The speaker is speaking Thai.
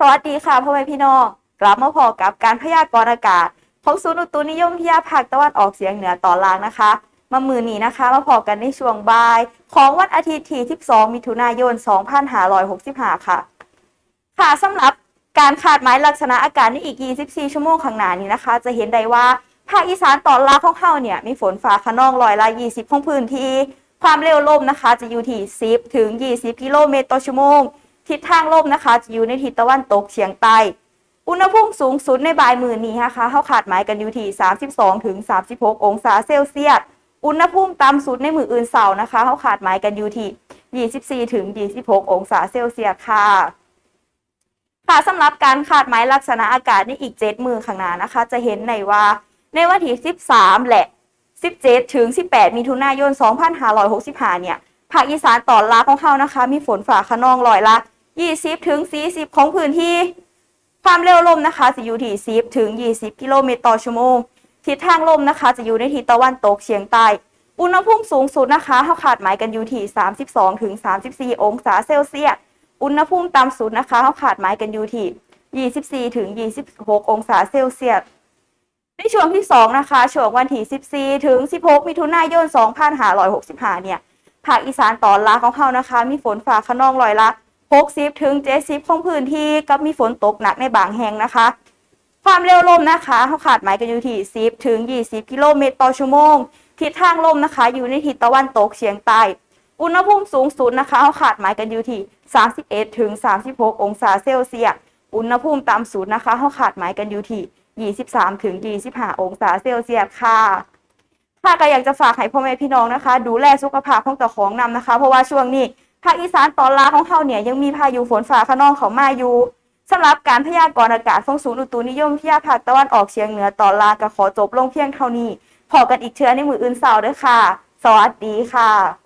สวัสดีค่ะพ่อแม่พี่น้องกลับมาพอกับการพยากรณ์อากาศของศูนย์อุตุนิยมวิทยาภาคตะวันออกเฉียงเหนือตอนล่างนะคะ มามือนี้นะคะ มาพอกันในช่วงบ่าย ของวันอาทิตย์ที่12มิถุนายน 2565 ค่ะ ค่ะสำหรับการคาดหมายลักษณะอากาศในอีก 24 ชั่วโมงข้างหน้านี้นะคะ จะเห็นได้ว่าภาคอีสานตอนล่างของเฮาเนี่ยมีฝนฟ้าขนองร้อยละ20 ของพื้นที่ความเร็วลมนะคะ จะอยู่ที่ 10 ถึง 20 กิโลเมตรต่อชั่วโมง ทิศทางลมนะคะจะอยู่ในทิศตะวันตกเฉียงใต้ อุณหภูมิสูงสุดในบ่ายมือนี้นะคะเขาขาดหมายกันอยู่ที่ 32ถึง36 องศาเซลเซียส อุณหภูมิต่ำสุดในมืออื่นเสาร์นะคะเขาขาดหมายกันอยู่ที่24ถึง26 องศาเซลเซียสค่ะค่ะสำหรับการขาดหมายลักษณะอากาศในอีก 7 มือข้างหน้านะคะ จะเห็นในว่าในวันที่ 13 และ 17 ถึง 18 มิถุนายน 2565 เนี่ย ภาคอีสานตอนล่างของเขานะคะ มีฝนฝ่าขนองร้อยละ 20ถึง40 ของพื้นที่ ความเร็วลมนะคะจะอยู่ที่10ถึง 20 กิโลเมตรต่อชั่วโมง ทิศทางลมนะคะ จะอยู่ในทิศตะวันตกเฉียงใต้ อุณหภูมิสูงสุดนะคะเขาขาดหมายกันอยู่ที่32ถึง34 องศาเซลเซียส อุณหภูมิต่ำสุดนะคะเขาขาดหมายกันอยู่ที่24ถึง26 องศาเซลเซียสในช่วงที่ 2 นะคะ ช่วงวันที่ 14 ถึง 16 มิถุนายน 2565 เนี่ย ภาคอีสานตอนล่างของเขานะคะ มีฝนฟ้าขนองร้อยละ 60ถึง70ของพื้นที่กับมีฝนตกหนักในบางแห่งนะคะ ความเร็วลมนะคะเขาขาดหมายกันอยู่ที่ 10ถึง20 กิโลเมตรต่อชั่วโมง ทิศทางลมนะคะ อยู่ในทิศตะวันตกเฉียงใต้ อุณหภูมิสูงสุดนะคะเขาขาดหมายกันอยู่ที่ 31ถึง36 องศาเซลเซียส อุณหภูมิต่ำสุดนะคะเขาขาดหมายกันอยู่ที่ 23ถึง25 องศาเซลเซียสค่ะค่ะก็อยากจะฝากให้พ่อแม่พี่น้องนะคะ ดูแลสุขภาพของเจ้าของนำนะคะ เพราะว่าช่วงนี้ ภาคอีสานตอนล่างของเขาเนี่ยยังมีพายุฝนฟ้าขนองเขามาอยู่สำหรับการพยากรณ์อากาศของศูนย์อุตุนิยมพิทยาภาคตะวันออกเฉียงเหนือตอนล่างก็ขอจบลงเพียงเท่านี้พอกันอีกเชื้อในมืออื่นเสาร์ด้วยค่ะ สวัสดีค่ะ